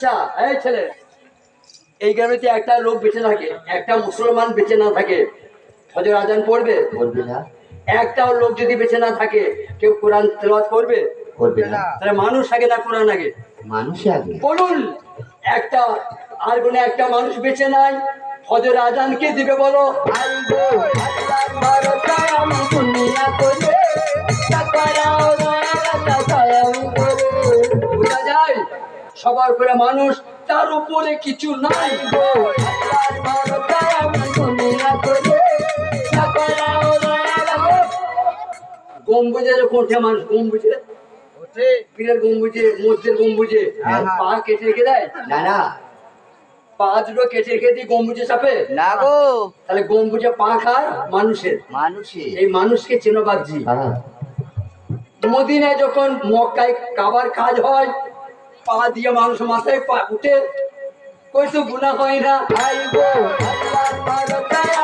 আচ্ছা এই ছেলে এই গ্রামেতে একটা লোক বেঁচে থাকে একটা মুসলমান বেঁচে না থাকে হজর আজান পড়বে? করবে না। একটাও লোক যদি বেঁচে না থাকে কেউ কোরআন তেলাওয়াত করবে? করবে না। তাহলে মানুষ আগে না কোরআন আগে? মানুষ আগে। বলুন একটা আর কোনো একটা মানুষ বেঁচে নাই হজর আজান কে দিবে বলো? বোঝা সবার করে মানুষ তার উপরে কিছু নাই গো। গম্বুজে কোঠে মানুষ গম্বুজে? পীরের গম্বুজে মসজিদের গম্বুজে? হ্যাঁ। পা কেটে রেখে দেয়? না না। পা দুটো কেটে রেখে দিয়ে গম্বুজে চাপে না গো। তাহলে গম্বুজে পা খায় মানুষের। মানুষে এই মানুষকে চেনো বাগজি। হ্যাঁ। মদিনায় যখন মক্কায় কাবার কাজ হয় পা দিয়ে মানুষ মাথায় পা উঠে কই তো গুণা হয় না।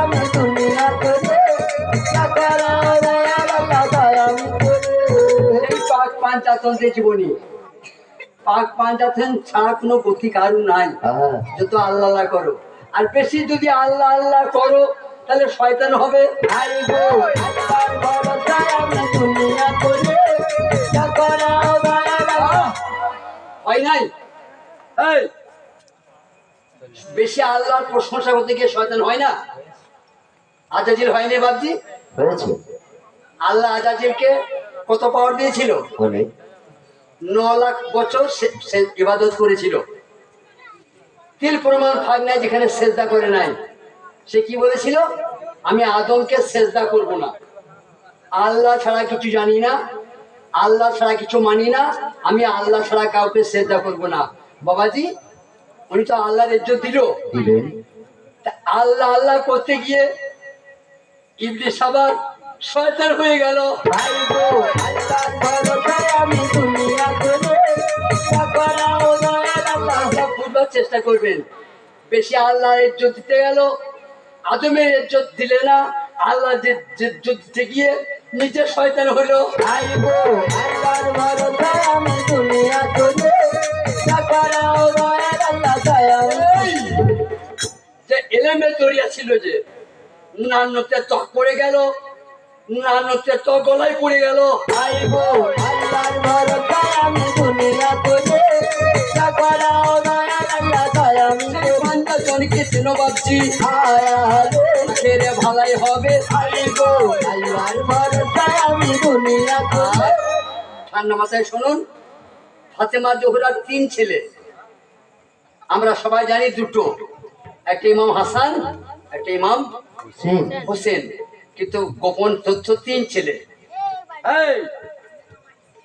আমি করে। এই পাক জীবনী পাক পাঞ্চাতন ছাড়া কোনো গতি কারু নাই। হ্যাঁ। যত আল্লাহ আল্লাহ করো। আর বেশি যদি আল্লাহ আল্লাহ করো তাহলে শয়তান হবে। আই গো নাই? এই বেশি আল্লাহর প্রশংসা করতে গিয়ে শয়তান হয় না? আজাজিল হয়নি বাবজি হয়েছে। আল্লাহ আজাজিলকে কত পাওয়ার দিয়েছিল? ন লাখ বছর সে ইবাদত করেছিল। তিল প্রমাণ ফাঁক নাই যেখানে সেজদা করে নাই। সে কি বলেছিল? আমি আদমকে সেজদা করব না। আল্লাহ ছাড়া কিছু জানি না। আল্লাহ ছাড়া কিছু মানি না আমি আল্লাহ ছাড়া কাউকে সেজদা করব না। বাবাজি উনি তো আল্লাহর ইজ্জত দিল। আল্লাহ আল্লাহ করতে গিয়ে ইবলিশ আবার শয়তান হয়ে গেল। গো আমি আল্লাহ বুঝবার চেষ্টা করবেন। বেশি আল্লাহর ইজ্জত দিতে গেল আদমের ইজ্জত দিলে না আল্লাহ যে ইজ্জত দিতে গিয়ে শয়তান হলো। আল্লাহর আমি দুনিয়া আল্লাহ যে দরিয়া ছিল যে ত্বক পড়ে গেল গলায় পড়ে গেল। আই গো আল্লাহর বারকায় আমি দুনিয়া করে সাকারা আল্লাহ দয়াম সেই বান্দাজনকে চেনো ভাবছি। আয়ালে ছেড়ে ভালাই হবে। ঠান্ডা মাথায় শুনুন ফাতেমা জোহরার তিন ছেলে আমরা সবাই জানি দুটো একটা ইমাম হাসান একটা ইমাম হোসেন কিন্তু গোপন তথ্য তিন ছেলে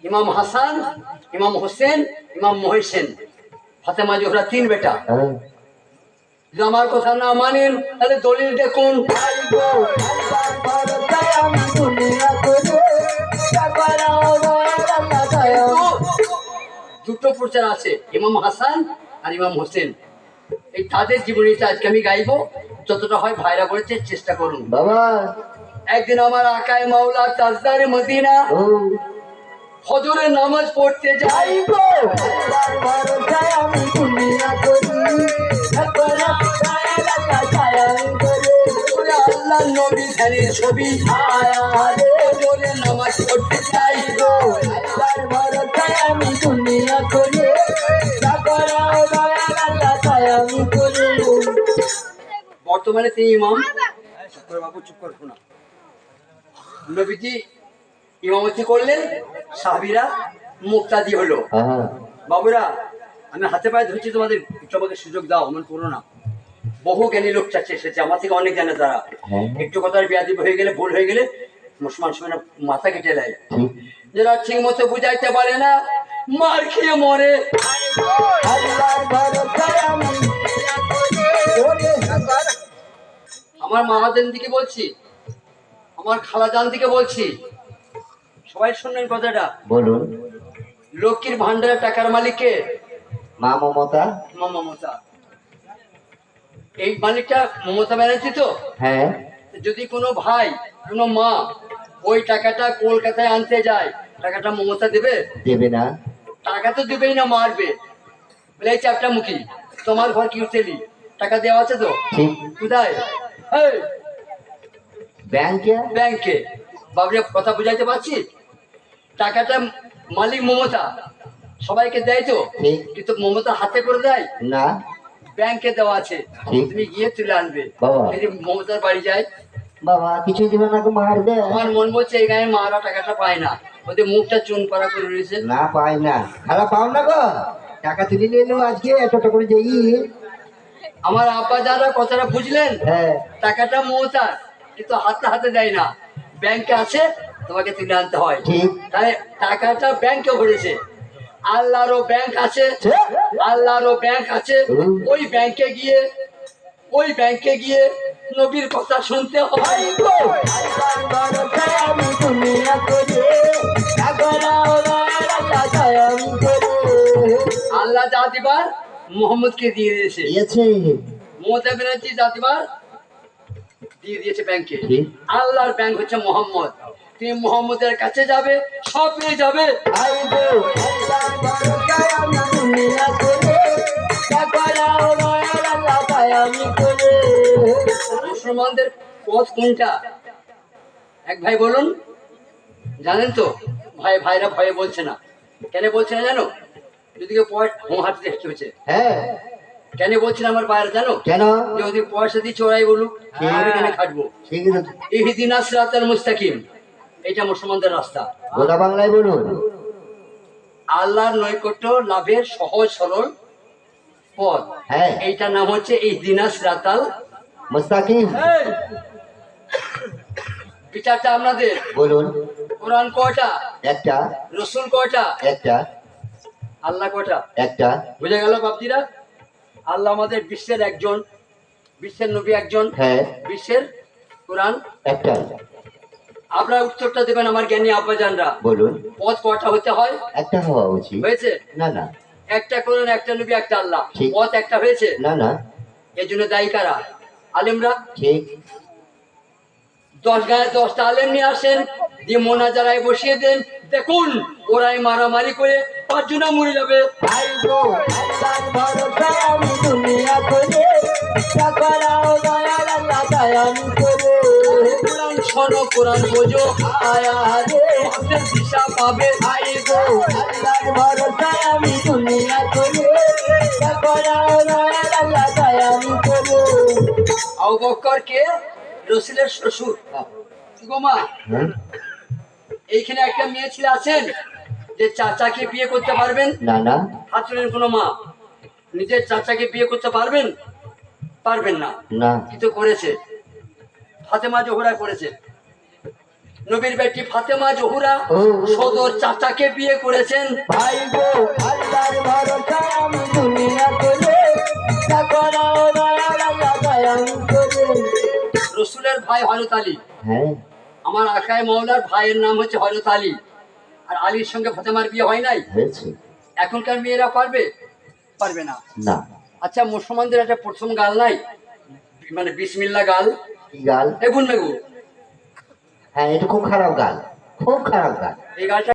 ইমাম হাসান ইমাম হোসেন ইমাম মহেসেন ফাতেমা জোহরা তিন বেটা হ্যাঁ যদি আমার কথা না মানেন তাহলে দলিল দেখুন দুটো প্রচার আছে ইমাম হাসান আর ইমাম হোসেন। এই তাদের জীবনীটা আজকে আমি গাইবো। যতটা হয় ভাইরা বলেছে চেষ্টা করুন। বাবা। একদিন আমার আকায় মাওলা তাজদারে মদিনা ও। হজরের নামাজ পড়তে যাই আই গো আল্লাহর বারকায় আমি দুনিয়া আল্লাহ নবী ধ্যানের ছবি হজরের নামাজ পড়তে যাই বর্তমানে তিনি ইমাম? বাবু চুপ করে শোনা। নবীজি ইমামতি করলেন সাহাবিরা মুক্তাদি হলো। হ্যাঁ। বাবুরা আমি হাতে পায়ে ধরছি তোমাদের একটু আমাকে সুযোগ দাও এমন করো না। বহু জ্ঞানী লোক চাচ্ছে এসেছে আমার থেকে অনেক জানে তারা। হ্যাঁ। একটু কথার বিয়াদি হয়ে গেলে ভুল হয়ে গেলে মুসলমান সময় মাথা কেটে নেয়। যারা ঠিক মতো বুঝাইতে পারে না মার খেয়ে মরে। আল্লাহর আমার মাহাদেন দিকে বলছি আমার খালাজান দিকে বলছি। সবাই শুনলেন কথাটা। বলুন। লক্ষ্মীর ভান্ডারের টাকার মালিককে? মা মমতা। মা মমতা। এই মালিকটা মমতা ব্যানার্জি তো? হ্যাঁ। যদি কোনো ভাই কোনো মা ওই টাকাটা কলকাতায় আনতে যায় টাকাটা মমতা দেবে? দেবে না। টাকা তো দেবেই না মারবে। বলে এই চ্যাপটা মুখী। তোমার ঘর কি উঠতেলি টাকা দেওয়া আছে তো? কোথায়? ব্যাংকে? ব্যাংকে। বাবরে কথা বুঝাইতে পারছি? টাকাটা মালিক মমতা। সবাইকে দেয় তো? কিন্তু মমতা হাতে করে দেয়? না। ব্যাংকে দেওয়া আছে। তুমি গিয়ে তুলে আনবে। বাবা। যদি মমতার বাড়ি যায়? বাবা কিছুই দিবে না মারবে আমার মন বলছে এই গায়ে মারা টাকাটা পায় না। ওদের মুখটা চুন পাড়া করে রয়েছে। না পাই না। খারাপ পাও না গো। টাকা তুলে নিয়ে এলো আজকে এতটা করে যাই আমার আব্বা যারা কথাটা বুঝলেন হ্যাঁ। টাকাটা মমতার কিন্তু হাতে হাতে দেয় না। ব্যাংকে আছে তোমাকে তুলে আনতে হয়। ঠিক। তাই টাকাটা ব্যাংকে ভরেছে। আল্লাহরও ব্যাংক আছে। আল্লাহরও ব্যাংক আছে। ওই ব্যাংকে গিয়ে ওই ব্যাংকে গিয়ে নবীর কথা শুনতে হয়। আল্লাহ যা দিবার মোহাম্মদকে দিয়ে দিয়েছে। দিয়েছে। মমতা ব্যানার্জি জাতিবার দিয়ে দিয়েছে ব্যাংকে। আল্লাহর ব্যাংক হচ্ছে মোহাম্মদ। তুমি মোহাম্মদের কাছে যাবে সব পেয়ে যাবে। মুসলমানদের পথ কোনটা? এক ভাই বলুন। জানেন তো? ভাই ভাইরা ভয়ে বলছে না। কেন বলছে না জানো? পয়সা হচ্ছে হ্যাঁ। কেন আমার জানো? কেন? যদি পয়সা দিয়ে চোরাই বলুক আমি কেন খাটবো। ঠিক আছে। ইহদিন আসরাতাল মুস্তাকিম এটা মুসলমানদের রাস্তা। গোদা বাংলায় বলুন। আল্লাহর নৈকট্য লাভের সহজ সরল পথ। হ্যাঁ। এইটার নাম হচ্ছে ইহদিন আসরাতাল মুস্তাকিম। বিচারটা আপনাদের বলুন। কোরআন কয়টা? একটা। রসুল কয়টা? একটা। আল্লাহ কয়টা? একটা। বুঝে গেল বাপজিরা? আল্লাহ আমাদের বিশ্বের একজন বিশ্বের নবী একজন হ্যাঁ। বিশ্বের কোরআন। একটা। আপনারা উত্তরটা দেবেন আমার জ্ঞানী আব্বাজানরা। বলুন। পথ কয়টা হতে হয়? একটা হওয়া উচিত। হয়েছে? না না। একটা কোরআন একটা নবী একটা আল্লাহ। পথ একটা হয়েছে? না না। এর জন্য দায়ী কারা? আলেমরা? ঠিক। দশ গায়ে দশটা আলেম নিয়ে আসেন। দিয়ে মোনাজারায় বসিয়ে দেন। দেখুন ওরাই মারামারি করে পাঁচজনা মরে যাবে। গো আমি দুনিয়া করি সাগরা ওরা চাই আমি করি। কোরআন শোনো কোরআন বোঝো। আয়া রে আমাদের দিশা পাবে। ভাই গো আল্লাহর ভরসায় আমি দুনিয়া করি সাগরা ওরা চাই আমি করি। আবু বক্কর রসুলের শ্বশুর। গোমা হ্যাঁ? এইখানে একটা মেয়ে ছেলে আছেন যে চাচাকে বিয়ে করতে পারবেন? না না। হাত তোলেন কোনো মা। নিজের চাচাকে বিয়ে করতে পারবেন? পারবেন না। না। কিন্তু করেছে? ফাতেমা জোহরা করেছে। নবীর বেটি ফাতেমা জহুরা সদর চাচাকে বিয়ে করেছেন। ভাই গো আল্লাহর ভরসায় আমি দুনিয়া করি। রসুলের ভাই হরত আলী। হ্যাঁ। আমার আকায় মাওলার ভাইয়ের নাম হচ্ছে হজরত আলী। আর আলীর সঙ্গে ফাতেমার বিয়ে হয় নাই? হয়েছে। এখনকার মেয়েরা পারবে? পারবে না। না। আচ্ছা মুসলমানদের একটা প্রথম গাল নাই? মানে বিসমিল্লা গাল? কি গাল? এগুন মেগু হ্যাঁ এটা খুব খারাপ গাল। খুব খারাপ গাল। এই গালটা